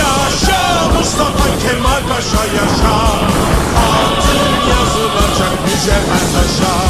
Yaşa Mustafa Kemal Paşa yaşa. Altın yazılacak mücevher taşa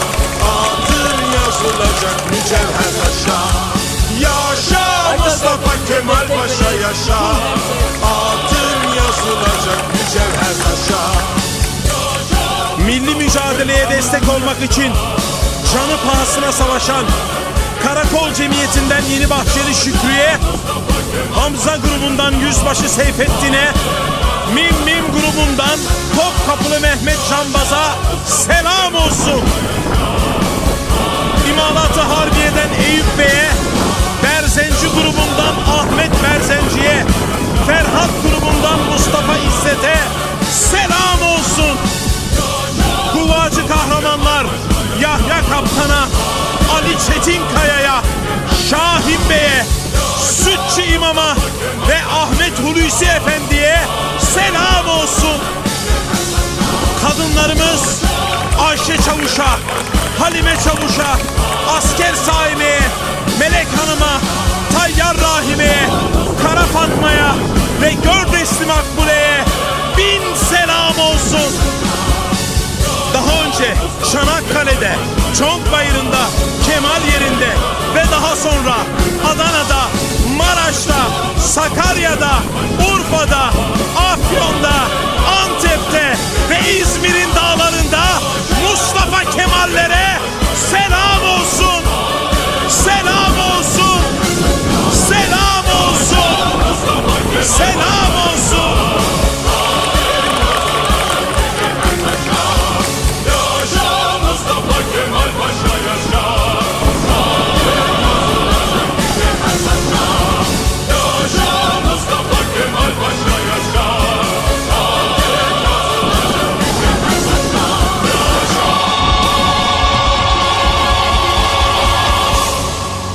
Yaşa Altın yazılacak mücevher taşa Milli mücadeleye destek olmak için canı pahasına savaşan Karakol Cemiyeti'nden Yeni Bahçeli Şükrü'ye, Hamza grubundan Yüzbaşı Seyfettin'e, Mim Mim grubundan Topkapılı Mehmet Canbaz'a selam olsun. Kaptan'a, Ali Çetinkaya'ya, Şahin Bey'e, Sütçü İmam'a ve Ahmet Hulusi Efendi'ye selam olsun. Kadınlarımız Ayşe Çavuş'a, Halime Çavuş'a, Asker Saime'ye, Melek Hanım'a, Tayyar Rahime'ye, Kara Fatma'ya ve Gördesli Makbule'ye Çanakkale'de, Çonkbayırı'nda, Kemal yerinde ve daha sonra Adana'da, Maraş'ta, Sakarya'da, Urfa'da,